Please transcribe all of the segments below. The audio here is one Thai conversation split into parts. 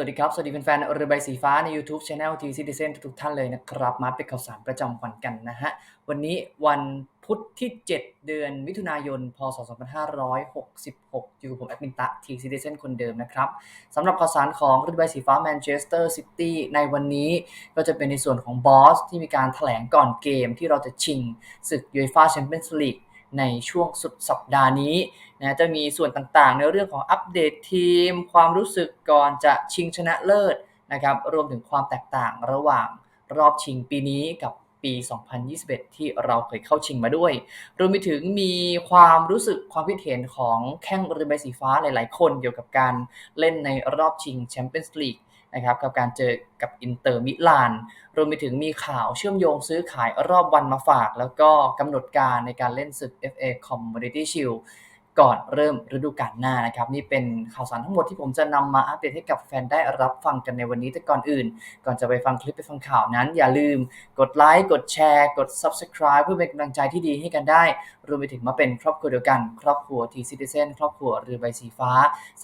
สวัสดีครับ สวัสดีแฟนๆเรือใบสีฟ้าใน YouTube Channel T Citizen ทุกท่านเลยนะครับ มาเป็นข่าวสารประจำวันกันนะฮะ วันนี้วันพุธที่ 7 เดือนมิถุนายน พศ 2566 อยู่ผมแอดมินตะ T Citizen คนเดิมนะครับสำหรับข่าวสารของเรือใบสีฟ้าแมนเชสเตอร์ซิตี้ในวันนี้ก็จะเป็นในส่วนของบอสที่มีการถแถลงก่อนเกมที่เราจะชิงศึกยูฟ่าแชมเปี้ยนส์ลีก ในช่วงสุดสัปดาห์นี้นะจะมีส่วนต่างๆ ในเรื่องของอัปเดตทีม ความรู้สึกก่อนจะชิงชนะเลิศนะครับรวมถึงความแตกต่างระหว่างรอบชิงปีนี้กับปี 2021 ที่เราเคยเข้าชิงมาด้วย รวมไปถึงมีความรู้สึกความคิดเห็นของแข้งเรือใบสีฟ้าหลาย ๆ คนเกี่ยวกับการเล่นในรอบชิงแชมเปี้ยนส์ลีก นะครับกับการเจอกับอินเตอร์มิลานรวมไปถึงมีข่าวเชื่อมโยงซื้อขายรอบวันมาฝาก แล้วก็กำหนดการในการเล่นศึก FA Community Shield ก่อนเริ่มฤดูกาลหน้านะครับ นี่เป็นข่าวสารทั้งหมดที่ผมจะนำมาอัปเดตให้กับแฟนได้รับฟังกันในวันนี้แต่ก่อนอื่น ก่อนจะไปฟังคลิปไปฟังข่าวนั้น อย่าลืมกดไลค์กดแชร์ กด Subscribe เพื่อเป็นกำลังใจที่ดีให้กันได้ รวมไปถึงมาเป็นครอบครัวเดียวกัน ครอบครัว T Citizen ครอบครัวเรือใบสีฟ้า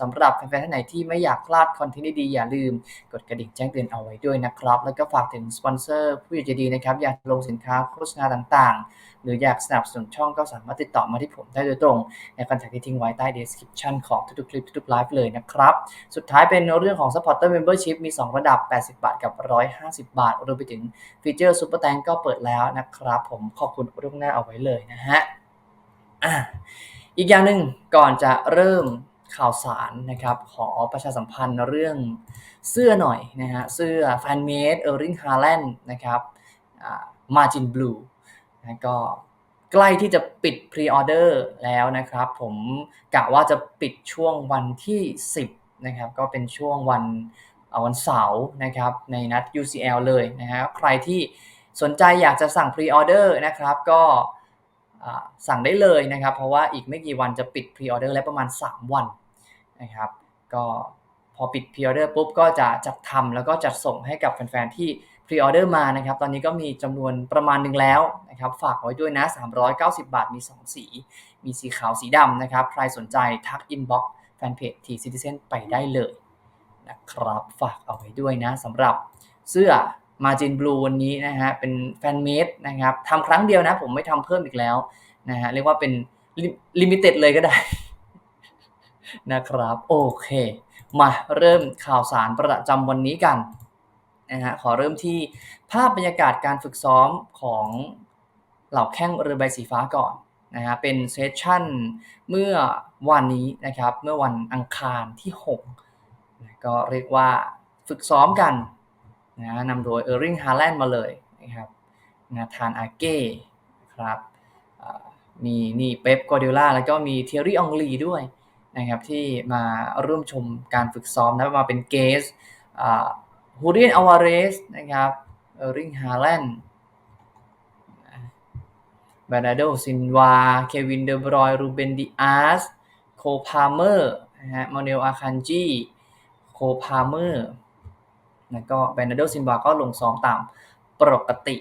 สำหรับแฟนๆท่านไหนที่ไม่อยากพลาดคอนเทนต์ดีๆอย่าลืม กดกระดิ่งแจ้งเตือนเอาไว้ด้วยนะครับ แล้วก็ฝากถึงสปอนเซอร์ผู้ใหญ่ใจดีนะครับอยากลงสินค้าโฆษณาต่างๆ หรืออยากสนับสนุนช่องก็สามารถติดต่อมาที่ผมได้โดยตรง ในคอนแทคที่ทิ้งไว้ใต้ description ของทุกๆคลิปทุกๆไลฟ์เลยนะครับ สุดท้ายเป็นเรื่องของ supporter membership มี 2 ระดับ 80 บาทกับ 150 บาทรวมไปถึงฟีเจอร์ super thank ก็เปิดแล้วนะครับ ผมขอบคุณล่วงหน้าเอาไว้เลยนะฮะ อะอีกอย่างหนึ่งก่อนจะเริ่มข่าวสารนะครับ ขอประชาสัมพันธ์เรื่องเสื้อหน่อยนะฮะเสื้อแฟนเมดเออร์ริงฮาแลนด์นะครับมาจินบลูนะก็ใกล้ที่จะปิดพรีออเดอร์แล้วนะครับ ผมกะว่าจะปิดช่วงวันที่ 10นะครับก็เป็นช่วงวันวันเสาร์นะครับในนัด UCL เลยนะฮะใครที่สนใจอยากจะสั่งพรีออเดอร์นะครับก็ สั่งได้เลยนะครับ เพราะว่าอีกไม่กี่วันจะปิดพรีออเดอร์แล้วประมาณ 3 วันนะครับ ก็พอปิดพรีออเดอร์ปุ๊บก็จะจัดทำแล้วก็จัดส่งให้กับแฟนๆที่พรีออเดอร์มานะครับ ตอนนี้ก็มีจำนวนประมาณหนึ่งแล้วนะครับ ฝากไว้ด้วยนะ 390 บาทมี 2 สี มีสีขาวสีดำนะครับ ใครสนใจทักอินบ็อกซ์แฟนเพจทีซิติเซนไปได้เลยนะครับ ฝากเอาไว้ด้วยนะสำหรับเสื้อ มาจินบลูวันนี้นะฮะเป็นแฟนเมดนะครับทำครั้งเดียวนะ ผมไม่ทำเพิ่มอีกแล้วนะฮะเรียกว่าเป็นลิมิเต็ดเลยก็ได้ นะครับ โอเค มาเริ่มข่าวสารประจำวันนี้กันนะฮะขอเริ่มที่ภาพบรรยากาศการฝึกซ้อมของเหล่าแข้งเรือใบสีฟ้าก่อนนะฮะเป็นเซสชั่นเมื่อวันนี้นะครับ เมื่อวันอังคารที่ 6 ก็เรียกว่าฝึกซ้อมกัน นะนำโดยเออร์ริงฮาแลนด์มาเลยนะครับนาธานอาเก้ครับมีนี่เป๊ปกอร์ดิโอลาแล้วก็มีเทอรี่องลีด้วยนะครับที่มาร่วมชมการฝึกซ้อมนะมาเป็นเกสฮูเรียนอวาเรสนะครับเออริงฮาแลนด์บานาโดซินวา เควินเดบรอย รูเบนดิอาส โคพาเมอร์นะฮะมอเนลอาคันจี โคพาเมอร์ แล้วก็บานาโดซินวาก็ลงซ้อมตามปกติ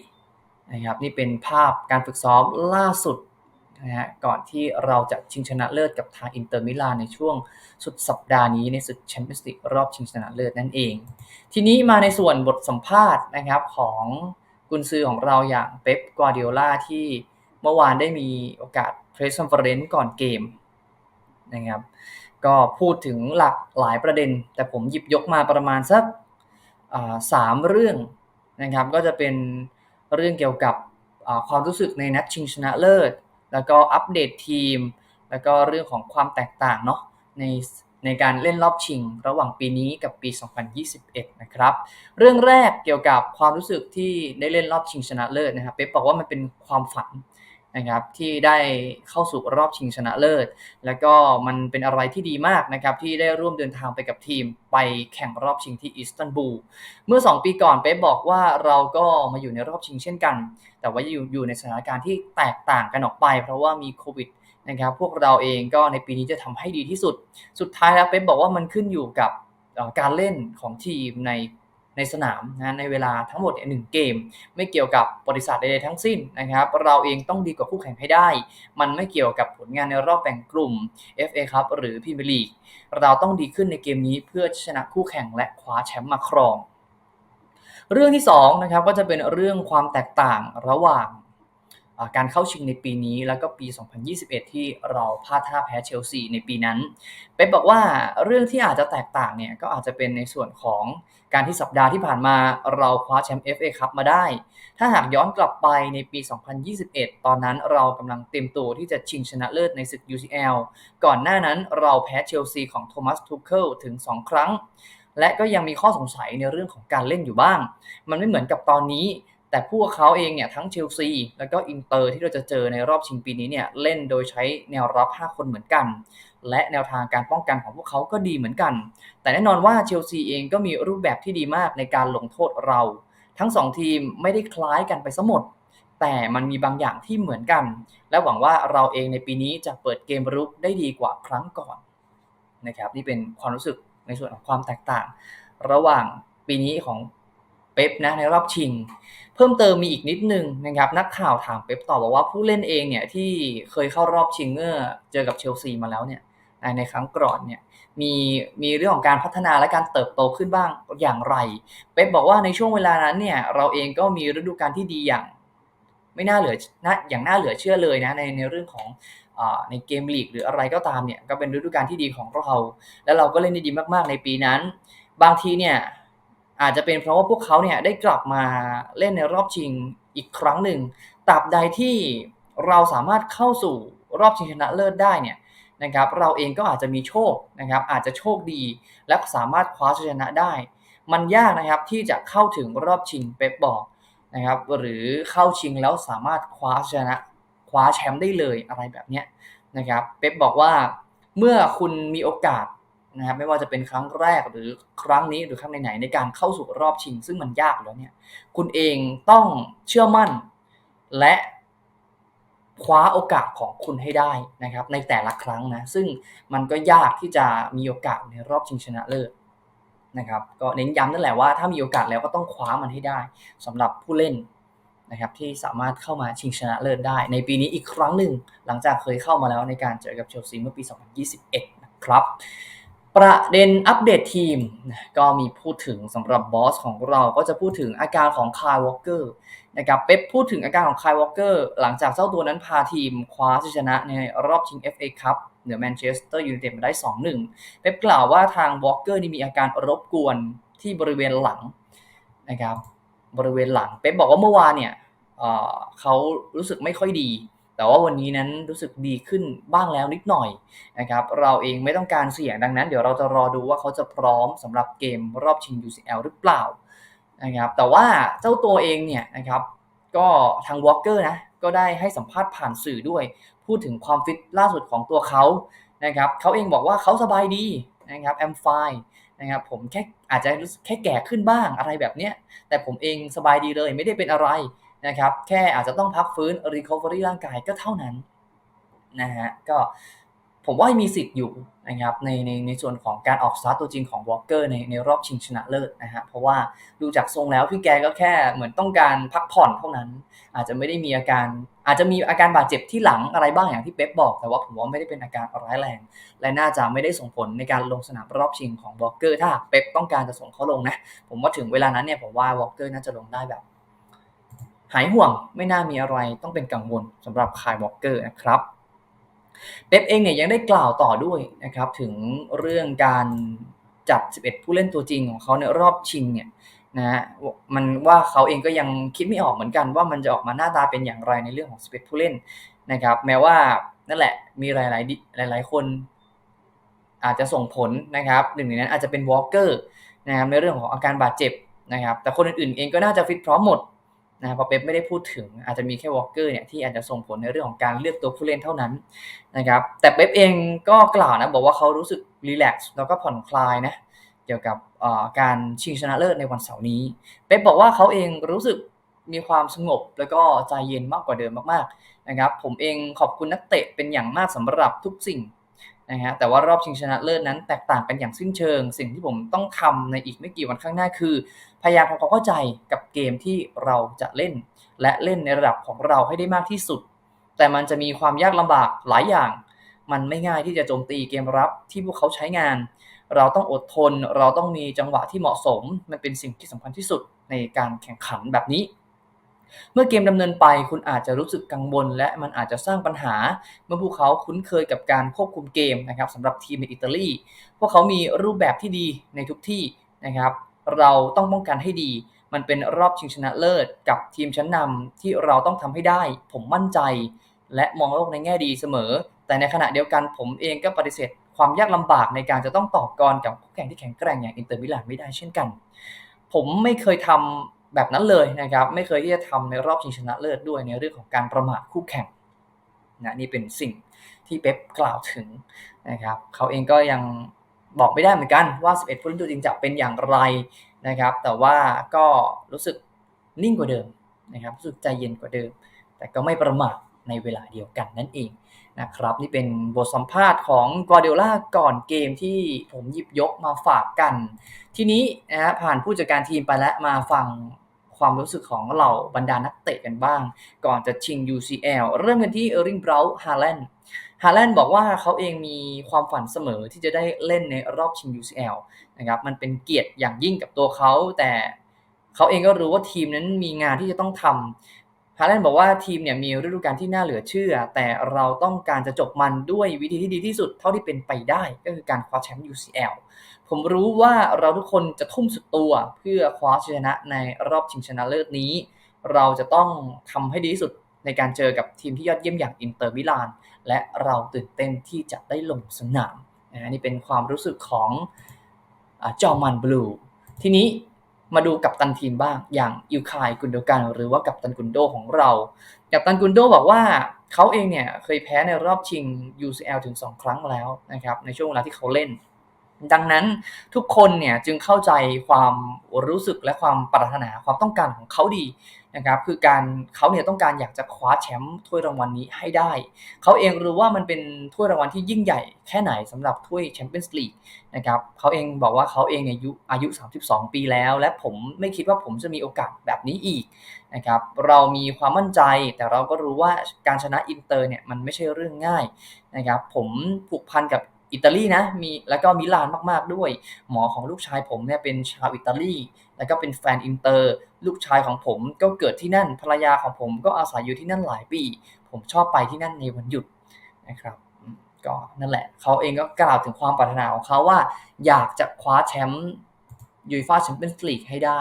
นะครับนี่เป็นภาพการฝึกซ้อมล่าสุดนะฮะก่อนที่เราจะชิงชนะเลิศกับทางอินเตอร์มิลานในช่วงสุดสัปดาห์นี้ในศึกแชมเปี้ยนส์ลีกรอบชิงชนะเลิศนั่นเอง ทีนี้มาในส่วนบทสัมภาษณ์นะครับของกุนซือของเราอย่างเป๊ปกวาดิโอลาที่เมื่อวานได้มีโอกาสเพรสคอนเฟอเรนซ์ก่อนเกมนะครับก็พูดถึงหลากหลายประเด็น แต่ผมหยิบยกมาประมาณสัก สามเรื่องนะครับก็จะเป็นเรื่องเกี่ยวกับความรู้สึกในนัดชิงชนะเลิศ แล้วก็อัปเดตทีม แล้วก็เรื่องของความแตกต่างเนาะในในการเล่นรอบชิง ระหว่างปีนี้กับปี 2021 นะครับ เรื่องแรกเกี่ยวกับความรู้สึกที่ได้เล่นรอบชิงชนะเลิศนะครับ เป๊ปบอกว่ามันเป็นความฝัน นะครับที่ได้เข้าสู่รอบชิงชนะเลิศ แล้วก็มันเป็นอะไรที่ดีมากนะครับที่ได้ร่วมเดินทางไปกับทีม ไปแข่งรอบชิงที่อิสตันบูลเมื่อ 2 ปีก่อนเป๊ปบอกว่าเราก็มาอยู่ในรอบชิงเช่นกัน แต่ว่าอยู่อยู่ในสถานการณ์ที่แตกต่างกันออกไป เพราะว่ามีโควิดนะครับพวกเราเองก็ในปีนี้จะทำให้ดีที่สุด สุดท้ายแล้วเป๊ปบอกว่ามันขึ้นอยู่กับการเล่นของทีมใน ในสนามนะในเวลาทั้งหมดเนี่ยหนึ่งเกม ไม่เกี่ยวกับบริษัทใดๆทั้งสิ้นนะครับเราเองต้องดีกว่าคู่แข่งให้ได้ มันไม่เกี่ยวกับผลงานในรอบแบ่งกลุ่ม FA ครับหรือพรีเมียร์ลีกเราต้องดีขึ้นในเกมนี้เพื่อชนะคู่แข่งและคว้าแชมป์มาครอง เรื่องที่2นะครับก็จะเป็นเรื่องความแตกต่างระหว่าง การเข้าชิงในปีนี้ แล้วก็ปี 2021 ที่เราพลาดท่าแพ้เชลซีในปีนั้น เป๊ปบอกว่าเรื่องที่อาจจะแตกต่างเนี่ยก็อาจจะเป็นในส่วนของการที่สัปดาห์ที่ผ่านมาเราคว้าแชมป์ FA คัพมาได้ ถ้าหากย้อนกลับไปในปี 2021 ตอนนั้นเรากำลังเตรียมตัวที่จะชิงชนะเลิศในศึก UCL ก่อนหน้านั้นเราแพ้เชลซีของโทมัสทูเคิลถึง 2 ครั้งและก็ยังมีข้อสงสัยในเรื่องของการเล่นอยู่บ้าง มันไม่เหมือนกับตอนนี้ แต่พวกเขาเองเนี่ยทั้งเชลซีแล้วก็อินเตอร์ที่เราจะเจอในรอบชิงปีนี้เนี่ยเล่นโดยใช้แนวรับ 5 คนเหมือนกัน และแนวทางการป้องกันของพวกเขาก็ดีเหมือนกัน แต่แน่นอนว่าเชลซีเองก็มีรูปแบบที่ดีมากในการลงโทษเรา ทั้ง 2 ทีมไม่ได้คล้ายกันไปซะหมดแต่มันมีบางอย่างที่เหมือนกัน และหวังว่าเราเองในปีนี้จะเปิดเกมรุกได้ดีกว่าครั้งก่อนนะครับนี่เป็นความรู้สึกในส่วนของความแตกต่าง ระหว่างปีนี้ของ เป๊ปนะในรอบชิง เพิ่มเติมมีอีกนิดนึงนะครับนักข่าวถามเป๊ปต่อบอกว่าผู้เล่นเองเนี่ยที่เคยเข้ารอบชิงเมื่อเจอกับเชลซีมาแล้วเนี่ยในครั้งก่อนเนี่ยมีมีเรื่องของการพัฒนาและการเติบโตขึ้นบ้างอย่างไร เป๊ปบอกว่าในช่วงเวลานั้นเนี่ยเราเองก็มีฤดูกาลที่ดีอย่าง ไม่น่าเหลือนะอย่างน่าเหลือเชื่อเลยนะในในเรื่องของในเกมลีกหรืออะไรก็ตามเนี่ยก็เป็นฤดูกาลที่ดีของเรา แล้วเราก็เล่นได้ดีมากๆในปีนั้น บางทีเนี่ย อาจจะเป็นเพราะว่าพวกเขาเนี่ยได้กลับมาเล่นในรอบชิงอีกครั้งหนึ่งตราบใดที่เราสามารถเข้าสู่รอบชิงชนะเลิศได้เนี่ยนะครับ เราเองก็อาจจะมีโชคนะครับ อาจจะโชคดีและสามารถคว้าชัยชนะได้ มันยากนะครับที่จะเข้าถึงรอบชิงเป๊ปบอกนะครับ หรือเข้าชิงแล้วสามารถคว้าชนะคว้าแชมป์ได้เลยอะไรแบบนี้นะครับ เป๊ปบอกว่าเมื่อคุณมีโอกาส นะครับไม่ว่าจะเป็นครั้งแรกหรือครั้งนี้หรือครั้งไหนๆในการเข้าสู่รอบชิง ซึ่งมันยากแล้วเนี่ยคุณเองต้องเชื่อมั่น และคว้าโอกาสของคุณให้ได้นะครับในแต่ละครั้งนะซึ่งมันก็ยากที่จะมีโอกาสในรอบชิงชนะเลิศนะครับก็เน้นย้ำนั่นแหละว่าถ้ามีโอกาสแล้วก็ต้องคว้ามันให้ได้สำหรับผู้เล่นนะครับที่สามารถเข้ามาชิงชนะเลิศได้ ในปีนี้อีกครั้งหนึ่งหลังจากเคยเข้ามาแล้วในการเจอกับเชลซีเมื่อปี 2021 นะครับ ประเด็นอัปเดตทีมก็มีพูดถึงสำหรับบอสของเราก็จะพูดถึงอาการของคายวอลเกอร์นะครับเป๊ปพูดถึงอาการของคายวอลเกอร์หลังจากเจ้าตัวนั้นพาทีมคว้าชัยชนะในรอบชิง FA คัพเหนือแมนเชสเตอร์ยูไนเต็ดมาได้ 2-1 เป๊ปกล่าวว่าทางวอลเกอร์นี่มีอาการรบกวนที่บริเวณหลังนะครับบริเวณหลัง เป๊ปบอกว่าเมื่อวานเนี่ยเขารู้สึกไม่ค่อยดี แต่ว่าวันนี้นั้นรู้สึกดีขึ้นบ้างแล้วนิดหน่อยนะครับเราเองไม่ต้องการเสี่ยงดังนั้น เดี๋ยวเราจะรอดูว่าเขาจะพร้อมสำหรับเกมรอบชิง UCL หรือเปล่านะครับแต่ว่าเจ้าตัวเองเนี่ยนะครับก็ทางวอล์กเกอร์นะก็ได้ให้สัมภาษณ์ผ่านสื่อด้วย พูดถึงความฟิตล่าสุดของตัวเขานะครับเขาเองบอกว่าเขาสบายดีนะครับแอมไฟนะครับผมแค่อาจจะแค่แก่ขึ้นบ้างอะไรแบบเนี้ยแต่ผมเองสบายดีเลยไม่ได้เป็นอะไร นะครับแค่อาจจะต้องพักฟื้น recovery ร่างกายก็เท่านั้นนะฮะก็ผมว่ามีสิทธิ์อยู่นะครับในในในส่วนของการออกสตาร์ตตัวจริงของวอลเกอร์ในในรอบชิงชนะเลิศนะฮะเพราะว่าดูจากทรงแล้วพี่แกก็แค่เหมือนต้องการพักผ่อนเท่านั้น อาจจะไม่ได้มีอาการอาจจะมีอาการบาดเจ็บที่หลังอะไรบ้างอย่างที่เป๊ปบอก แต่ว่าผมว่าไม่ได้เป็นอาการร้ายแรง และน่าจะไม่ได้ส่งผลในการลงสนามรอบชิงของวอลเกอร์ถ้าเป๊ปต้องการจะส่งเขาลงนะผมว่าถึงเวลานั้นเนี่ยผมว่าวอลเกอร์น่าจะลงได้แบบ หายห่วงไม่น่ามีอะไรต้องเป็นกังวลสำหรับคายวอลเกอร์นะครับเป๊ปเองเนี่ยยังได้กล่าวต่อด้วยนะครับถึงเรื่องการจัด 11 ผู้เล่นตัวจริงของเขาในรอบชิงเนี่ยนะฮะมันว่าเขาเองก็ยังคิดไม่ออกเหมือนกันว่ามันจะออกมาหน้าตาเป็นอย่างไรในเรื่องของ 11 ผู้เล่นนะครับ แม้ว่านั่นแหละมีหลาย ๆ หลาย ๆ คนอาจจะส่งผลนะครับหนึ่งในนั้นอาจจะเป็นวอลเกอร์นะครับในเรื่องของอาการบาดเจ็บนะครับแต่คนอื่นๆเองก็น่าจะฟิตพร้อมหมด นะเพราะเป๊ปไม่ได้พูดถึงอาจจะมีแค่วอลเกอร์เนี่ยที่อาจจะส่งผลในเรื่องของการเลือกตัวผู้เล่นเท่านั้นนะครับแต่เป๊ปเองก็กล่าวนะบอกว่าเขารู้สึกรีแลกซ์แล้วก็ผ่อนคลายนะเกี่ยวกับการชิงชนะเลิศในวันเสาร์นี้ เป๊ปบอกว่าเขาเองรู้สึกมีความสงบแล้วก็ใจเย็นมากกว่าเดิมมากๆนะครับผมเองขอบคุณนักเตะเป็นอย่างมากสำหรับทุกสิ่ง นะฮะแต่ว่ารอบชิงชนะเลิศนั้นแตกต่างกันอย่างสิ้นเชิง สิ่งที่ผมต้องทำในอีกไม่กี่วันข้างหน้าคือ พยายามทำความเข้าใจกับเกมที่เราจะเล่น และเล่นในระดับของเราให้ได้มากที่สุด แต่มันจะมีความยากลำบากหลายอย่าง มันไม่ง่ายที่จะโจมตีเกมรับที่พวกเขาใช้งาน เราต้องอดทน เราต้องมีจังหวะที่เหมาะสม มันเป็นสิ่งที่สำคัญที่สุดในการแข่งขันแบบนี้ เมื่อเกมดำเนินไปคุณอาจจะรู้สึกกังวล และมันอาจจะสร้างปัญหา เมื่อพวกเขาคุ้นเคยกับการควบคุมเกมนะครับสำหรับทีมในอิตาลีพวกเขามีรูปแบบที่ดีในทุกที่นะครับ เราต้องป้องกันให้ดี มันเป็นรอบชิงชนะเลิศกับทีมชั้นนำที่เราต้องทำให้ได้ ผมมั่นใจ และมองโลกในแง่ดีเสมอ แต่ในขณะเดียวกันผมเองก็ปฏิเสธความยากลำบากในการจะต้องต่อกรกับคู่แข่งที่แข็งแกร่งอย่างอินเตอร์มิลานไม่ได้เช่นกัน ผมไม่เคยทำ แบบนั้นเลยนะครับไม่เคยที่จะทำในรอบชิงชนะเลิศด้วยในเรื่องของการประมาทคู่แข่งนะนี่เป็นสิ่งที่เป๊ปกล่าวถึงนะครับเขาเองก็ยังบอกไม่ได้เหมือนกันว่า 11 ผู้เล่นตัวจริงจะเป็นอย่างไรนะครับ แต่ว่าก็รู้สึกนิ่งกว่าเดิมนะครับรู้สึกใจเย็นกว่าเดิม แต่ก็ไม่ประมาทในเวลาเดียวกันนั่นเองนะครับนี่เป็นบทสัมภาษณ์ของกอเดล่าก่อนเกมที่ผมหยิบยกมาฝากกัน ทีนี้นะฮะผ่านผู้จัดการทีมไปแล้วมาฟัง ความรู้สึกของเหล่าบรรดานักเตะกันบ้าง ก่อนจะชิง UCL เริ่มกันที่เออร์ริงเบราฮาแลนด์ฮาแลนด์บอกว่าเขาเองมีความฝันเสมอที่จะได้เล่นในรอบชิง UCL นะครับมันเป็นเกียรติอย่างยิ่งกับตัวเขาแต่เขาเองก็รู้ว่าทีมนั้นมีงานที่จะต้องทำฮาแลนด์บอกว่าทีมเนี่ยมีฤดูกาลที่น่าเหลือเชื่อ แต่เราต้องการจะจบมันด้วยวิธีที่ดีที่สุดเท่าที่เป็นไปได้ก็คือการคว้าแชมป์ UCL ผมรู้ว่าเราทุกคนจะทุ่มสุดตัวเพื่อคว้าชัยชนะในรอบชิงชนะเลิศนี้ เราจะต้องทำให้ดีที่สุดในการเจอกับทีมที่ยอดเยี่ยมอย่างอินเตอร์มิลาน และเราตื่นเต้นที่จะได้ลงสนามนะนี่เป็นความรู้สึกของจอมันบลู ทีนี้มาดูกับตันทีมบ้างอย่างอิวคายกุนโดกันหรือว่ากับตันกุนโดของเรา กับตันกุนโดบอกว่าเขาเองเนี่ยเคยแพ้ในรอบชิง UCL ถึง 2 ครั้งแล้วนะครับในช่วงเวลาที่เขาเล่น ดังนั้นทุกคนเนี่ยจึงเข้าใจความรู้สึกและความปรารถนาความต้องการของเขาดีนะครับคือการเขาเนี่ยต้องการอยากจะคว้าแชมป์ถ้วยรางวัลนี้ให้ได้ เขาเองรู้ว่ามันเป็นถ้วยรางวัลที่ยิ่งใหญ่แค่ไหนสำหรับถ้วยแชมเปี้ยนส์ลีกนะครับเขาเองบอกว่าเขาเองอายุอายุ 32 ปีแล้ว และผมไม่คิดว่าผมจะมีโอกาสแบบนี้อีกนะครับเรามีความมั่นใจแต่เราก็รู้ว่าการชนะอินเตอร์เนี่ยมันไม่ใช่เรื่องง่ายนะครับผมผูกพันกับ อิตาลีนะมีแล้วก็มิลานมากๆด้วย หมอของลูกชายผมเนี่ยเป็นชาวอิตาลีแล้วก็เป็นแฟนอินเตอร์ ลูกชายของผมก็เกิดที่นั่นภรรยาของผมก็อาศัยอยู่ที่นั่นหลายปี ผมชอบไปที่นั่นในวันหยุดนะครับก็นั่นแหละเขาเองก็กล่าวถึงความปรารถนาของเขาว่า อยากจะคว้าแชมป์ยูฟ่าแชมเปี้ยนส์ลีกให้ได้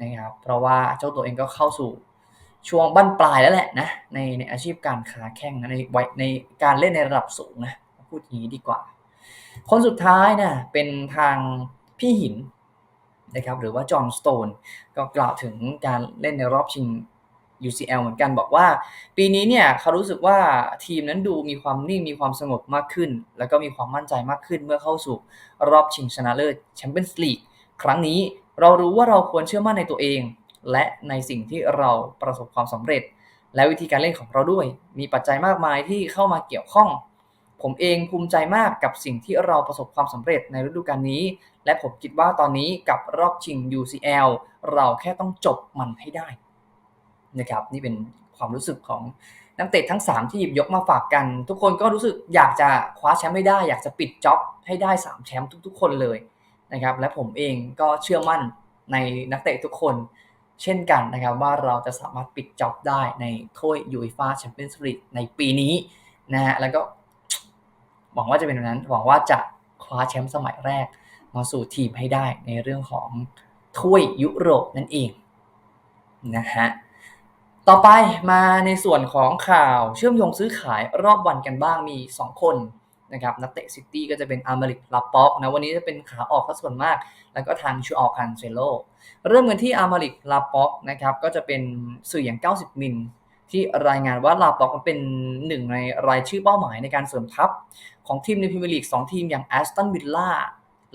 นะครับเพราะว่าเจ้าตัวเองก็เข้าสู่ช่วงบั้นปลายแล้วแหละนะในในอาชีพการค้าแข่งในวัยในการเล่นในระดับสูงนะพูดอย่างนี้ดีกว่า คนสุดท้ายนะเป็นทางพี่หินนะครับหรือว่าจอห์นสโตนก็กล่าวถึงการเล่นในรอบชิง UCL เหมือนกันบอกว่า ปีนี้เนี่ยเขารู้สึกว่าทีมนั้นดูมีความนิ่งมีความสงบมากขึ้น แล้วก็มีความมั่นใจมากขึ้นเมื่อเข้าสู่รอบชิงชนะเลิศแชมเปี้ยนส์ลีกครั้งนี้เรารู้ว่าเราควรเชื่อมั่นในตัวเอง และในสิ่งที่เราประสบความสำเร็จ และวิธีการเล่นของเราด้วย มีปัจจัยมากมายที่เข้ามาเกี่ยวข้อง ผมเองภูมิใจมากกับสิ่งที่เราประสบความสำเร็จในฤดูกาลนี้ และผมคิดว่าตอนนี้กับรอบชิง UCL เราแค่ต้องจบมันให้ได้นะครับนี่เป็นความรู้สึกของนักเตะทั้ง 3 ที่หยิบยกมาฝากกัน ทุกคนก็รู้สึกอยากจะคว้าแชมป์ไม่ได้ อยากจะปิดจ็อบให้ได้ 3 แชมป์ทุก ๆ คนเลยนะครับและผมเองก็เชื่อมั่นในนักเตะทุกคน เช่นกันนะครับว่าเราจะสามารถปิดจ็อบได้ในถ้วยยูฟ่าแชมเปี้ยนส์ลีกในปีนี้นะฮะแล้วก็ หวังว่าจะเป็นแบบนั้นหวังว่าจะคว้าแชมป์สมัยแรกมาสู่ทีมให้ได้ในเรื่องของถ้วยยุโรปนั่นเองนะฮะต่อไปมาในส่วนของข่าวเชื่อมโยงซื้อขายรอบวันกันบ้างมี 2 คนนะครับนักเตะซิตี้ก็จะเป็นอามาริกลาป็อกนะวันนี้จะเป็นขาออกส่วนมาก แล้วก็ทางชูออคันเซโลเริ่มกันที่อามาริกลาป็อกนะครับก็จะเป็นสื่ออย่าง 90 มิล ที่รายงานว่าลาป็อกเป็นหนึ่งในรายชื่อเป้าหมายในการเสริมทัพ ของทีมในพรีเมียร์ลีก2ทีมอย่างแอสตันวิลล่า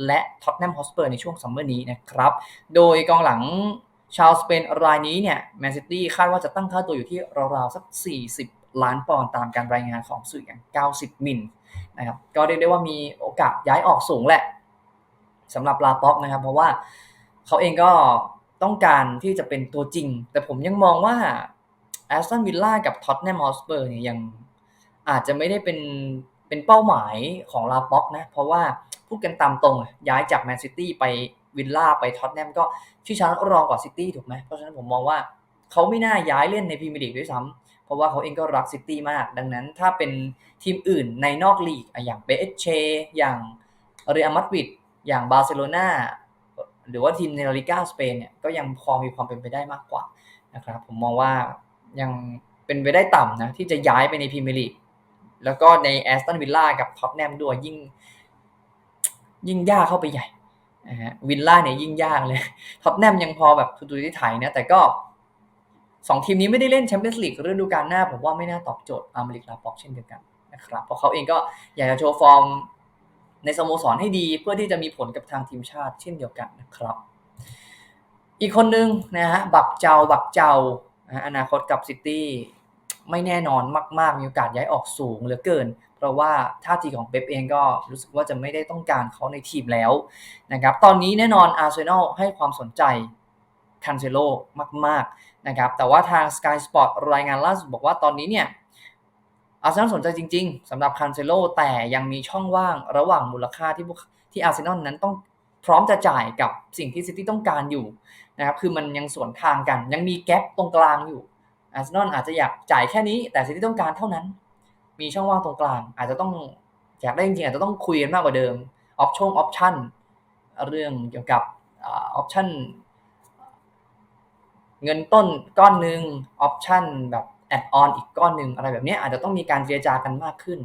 และท็อตแนมฮอสเปอร์ในช่วงซัมเมอร์นี้นะครับ โดยกองหลังชาวสเปนรายนี้เนี่ยแมนซิตี้คาดว่าจะตั้งค่าตัวอยู่ที่ราวๆสัก 40 ล้านปอนด์ตามการรายงานของสื่ออย่าง 90 มิลนะครับก็เรียกได้ว่ามีโอกาสย้ายออกสูงแหละสำหรับลาป็อกนะครับ เพราะว่าเขาเองก็ต้องการที่จะเป็นตัวจริง แต่ผมยังมองว่า แอสตันวิลล่ากับท็อตแนมฮอสเปอร์เนี่ยยังอาจจะไม่ได้เป็นเป็นเป้าหมายของลาป็อกนะ เพราะว่าพูดกันตามตรงย้ายจากแมนซิตี้ไปวิลล่าไปท็อตแนมก็ชื่อชั้นรองกว่าซิตี้ถูกไหมเพราะฉะนั้นผมมองว่าเขาไม่น่าย้ายเล่นในพรีเมียร์ลีกด้วยซ้ำเพราะว่าเขาเองก็รักซิตี้มาก ดังนั้นถ้าเป็นทีมอื่นในนอกลีก อย่างเปเอชเชอย่างเรอัลมาดริดอย่างบาร์เซโลนาหรือว่าทีมในลาลิก้าสเปนเนี่ยก็ยังพอมีความเป็นไปได้มากกว่านะครับผมมองว่า ยังเป็นไปได้ต่ำนะที่จะย้ายไปในพรีเมียร์ลีกแล้วก็ในแอสตันวิลล่ากับท็อตแนมด้วยยิ่ง ยิ่งยากเข้าไปใหญ่นะฮะวิลล่าเนี่ยยิ่งยากเลยท็อตแนมยังพอแบบทุยที่ไถนะแต่ก็สองทีมนี้ไม่ได้เล่นแชมเปี้ยนส์ลีกฤดูกาลหน้า ผมว่าไม่น่าตอบโจทย์อาร์เมริกลาป็อกเช่นเดียวกันนะครับเพราะเขาเองก็อยากจะโชว์ฟอร์มในสโมสรให้ดีเพื่อที่จะมีผลกับทางทีมชาติเช่นเดียวกันนะครับ อีกคนนึงนะฮะบักเจาบักเจ้า อนาคตกับซิตี้ไม่แน่นอนมาก ๆ มีโอกาสย้ายออกสูงเหลือเกิน เพราะว่าท่าทีของเป๊ปเองก็รู้สึกว่าจะไม่ได้ต้องการเขาในทีมแล้วนะครับ ตอนนี้แน่นอนอาร์เซนอลให้ความสนใจคันเซโลมาก ๆ นะครับ แต่ว่าทาง Sky Sport รายงานล่าสุดบอกว่าตอนนี้เนี่ยอาร์เซนอลสนใจจริง ๆสำหรับคันเซโลแต่ยังมีช่องว่างระหว่างมูลค่าที่ที่อาร์เซนอลนั้นต้อง พร้อมจะจ่ายกับสิ่งที่ซิตี้ต้องการอยู่นะครับคือมันยังสวนทางกัน ยังมีแกลบตรงกลางอยู่อาร์เซนอลอาจจะอยากจ่ายแค่นี้ แต่ซิตี้ต้องการเท่านั้น มีช่องว่างตรงกลาง อาจจะต้องอยากได้จริงๆอาจจะต้องคุยกันมากกว่าเดิมออปชั่นออปชั่นเรื่องเกี่ยวกับออปชั่นเงินต้นก้อนหนึ่งออปชั่นแบบแอดออนอีกก้อนหนึ่งอะไรแบบนี้อาจจะต้องมีการเจรจากันมากขึ้น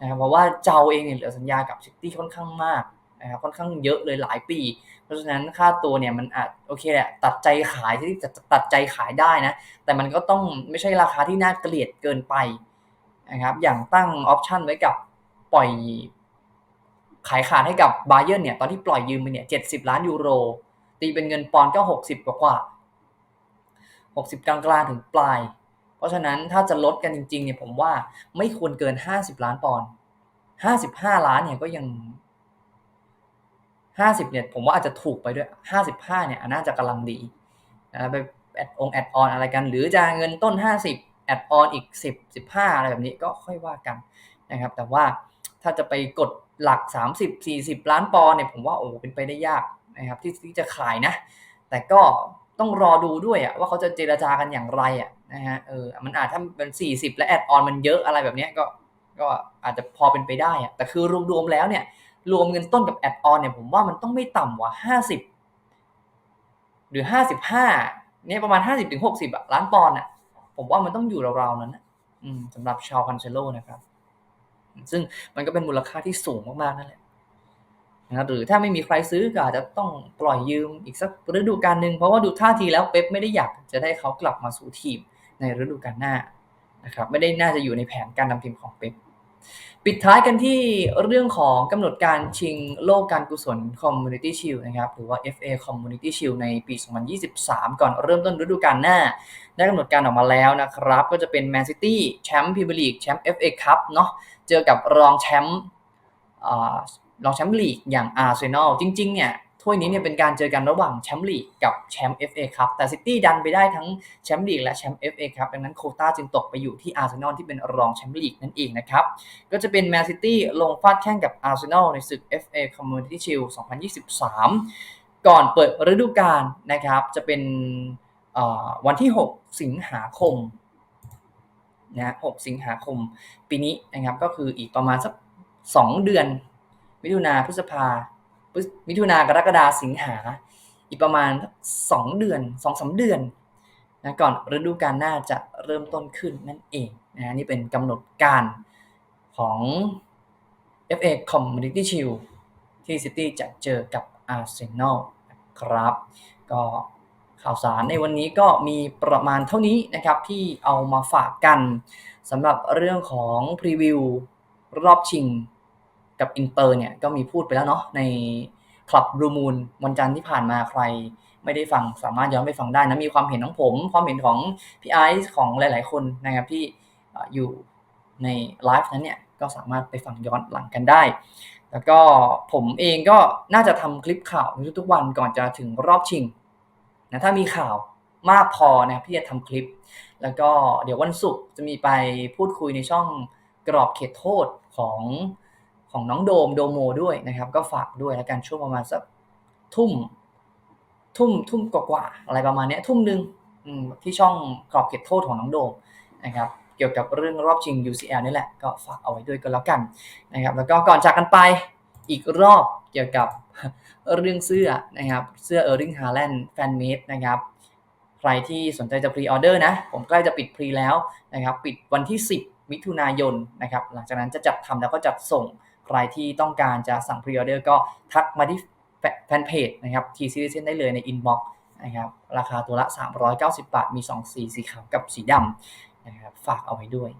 นะครับเพราะว่าเจ้าเองเนี่ยเหลือสัญญากับซิตี้ค่อนข้างมาก นะครับค่อนข้างเยอะเลยหลายปี เพราะฉะนั้นค่าตัวเนี่ยมันอาจโอเคแหละตัดใจขายที่จะตัดใจขายได้นะ แต่มันก็ต้องไม่ใช่ราคาที่น่าเกลียดเกินไปนะครับอย่างตั้งออปชันไว้กับปล่อยขายขาดให้กับบาเยอร์เนี่ยตอนที่ปล่อยยืมไปเนี่ยเจ็ดสิบล้านยูโร ตีเป็นเงินปอนด์ก็หกสิบกว่าหกสิบกลางๆถึงปลาย เพราะฉะนั้นถ้าจะลดกันจริงๆเนี่ยผมว่าไม่ควรเกินห้าสิบล้านปอนด์ห้าสิบห้าล้านเนี่ยก็ยัง ห้าสิบเนี่ยผมว่าอาจจะถูกไปด้วยห้าสิบห้าเนี่ยน่าจะกำลังดีนะไปแอดองแอดออนอะไรกัน หรือจะเงินต้นห้าสิบแอดออนอีกสิบสิบห้าอะไรแบบนี้ก็ค่อยว่ากันนะครับ แต่ว่าถ้าจะไปกดหลักสามสิบสี่สิบล้านปอนเนี่ยผมว่าโอ้เป็นไปได้ยากนะครับที่ที่จะขายนะ แต่ก็ต้องรอดูด้วยอะว่าเขาจะเจรจากันอย่างไรอะนะฮะเออมันอาจถ้าเป็นสี่สิบและแอดออนมันเยอะอะไรแบบนี้ก็ก็อาจจะพอเป็นไปได้อะแต่คือรวมๆแล้วเนี่ย รวมเงินต้นกับแอดออนเนี่ยผมว่ามันต้องไม่ต่ำกว่าห้าสิบหรือห้าสิบห้าเนี่ยประมาณห้าสิบถึงหกสิบล้านปอนด์อะผมว่ามันต้องอยู่ราวๆนั้นนะสำหรับชาวคันเซโลนะครับ ซึ่งมันก็เป็นมูลค่าที่สูงมากๆนั่นแหละนะหรือถ้าไม่มีใครซื้อก็อาจจะต้องปล่อยยืมอีกสักฤดูกาลหนึ่งเพราะว่าดูท่าทีแล้วเป๊ปไม่ได้อยากจะได้เขากลับมาสู่ทีมในฤดูกาลหน้านะครับ ไม่ได้น่าจะอยู่ในแผนการนำทีมของเป๊ป ปิดท้ายกันที่เรื่องของกำหนดการชิงโลกการกุศล Community Shield นะครับ หรือว่า FA Community Shield ในปี 2023 ก่อนเริ่มต้นฤดูกาลหน้า ได้กำหนดการออกมาแล้วนะครับ ก็จะเป็น Man City แชมป์พรีเมียร์ลีกแชมป์ FA Cup เนาะเจอกับรองแชมป์รองแชมป์ลีกอย่างอาร์เซนอลจริง ๆ เนี่ย ถ้วยนี้เนี่ยเป็นการเจอกันระหว่างแชมป์ลีกกับแชมป์ FA ครับแต่ซิตี้ดันไปได้ทั้งแชมป์ลีกและแชมป์ FA ครับดังนั้นโคต้าจึงตกไปอยู่ที่อาร์เซนอลที่เป็นรองแชมป์ลีกนั่นเองนะครับก็จะเป็นแมนซิตี้ลงฟาดแข่งกับอาร์เซนอลในศึก FA Community Shield 2023 ก่อนเปิดฤดูกาลนะครับจะเป็นวันที่ 6 สิงหาคมนะ6สิงหาคมปีนี้นะครับก็คืออีกประมาณสัก 2 เดือนมิถุนาพฤษภา มิถุนากรกฎาสิงหา อีกประมาณสองเดือนสองสาเดือนนะก่อนฤดูกาลหน้าจะเริ่มต้นขึ้นนั่นเองนะนี่เป็นกำหนดการของ FA Community Shield ที่ซิตี้จะเจอกับอาร์เซนอลครับ ก็ข่าวสารในวันนี้ก็มีประมาณเท่านี้นะครับที่เอามาฝากกันสำหรับเรื่องของพรีวิวรอบชิง กับอินเตอร์เนี่ยก็มีพูดไปแล้วเนาะในคลับรูมูลวันจันทร์ที่ผ่านมาใครไม่ได้ฟังสามารถย้อนไปฟังได้นะมีความเห็นของผม ความเห็นของพี่ไอซ์ของหลาย ๆ คนนะครับที่อยู่ในไลฟ์นั้นเนี่ยก็สามารถไปฟังย้อนหลังกันได้ แล้วก็ผมเองก็น่าจะทำคลิปข่าวทุกๆวันก่อนจะถึงรอบชิงนะถ้ามีข่าวมากพอนะที่จะทำคลิป แล้วก็เดี๋ยววันศุกร์จะมีไปพูดคุยในช่องกรอบเขตโทษของ ของน้องโดมโดโมด้วยนะครับ ก็ฝากด้วยแล้วกันช่วงประมาณสักทุ่ม ทุ่มทุ่มกว่าๆอะไรประมาณนี้ทุ่มหนึ่งที่ช่องกรอบเขตโทษของน้องโดมนะครับเกี่ยวกับเรื่องรอบชิง UCL นี่แหละก็ฝากเอาไว้ด้วยก็แล้วกันนะครับแล้วก็ก่อนจากกันไปอีกรอบเกี่ยวกับเรื่องเสื้อนะครับเสื้อ Erling Haaland Fan Made นะครับใครที่สนใจจะพรีออเดอร์นะ ผมใกล้จะปิดพรีแล้วนะครับปิดวันที่ 10 มิถุนายนนะครับหลังจากนั้นจะจัดทำแล้วก็จัดส่ง ใครที่ต้องการจะสั่งพรีออเดอร์ก็ทักมาที่แฟนเพจนะครับ T Citizen ได้เลยในอินบ็อกซ์นะครับราคาตัวละ 390 บาท มี 2 สีสีขาวกับสีดำนะครับฝากเอาไว้ด้วย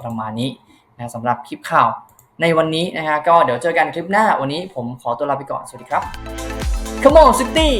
ประมาณนี้นะสำหรับคลิปข่าวในวันนี้นะฮะก็เดี๋ยวเจอกันคลิปหน้าวันนี้ผมขอตัวลาไปก่อน สวัสดีครับ Come on City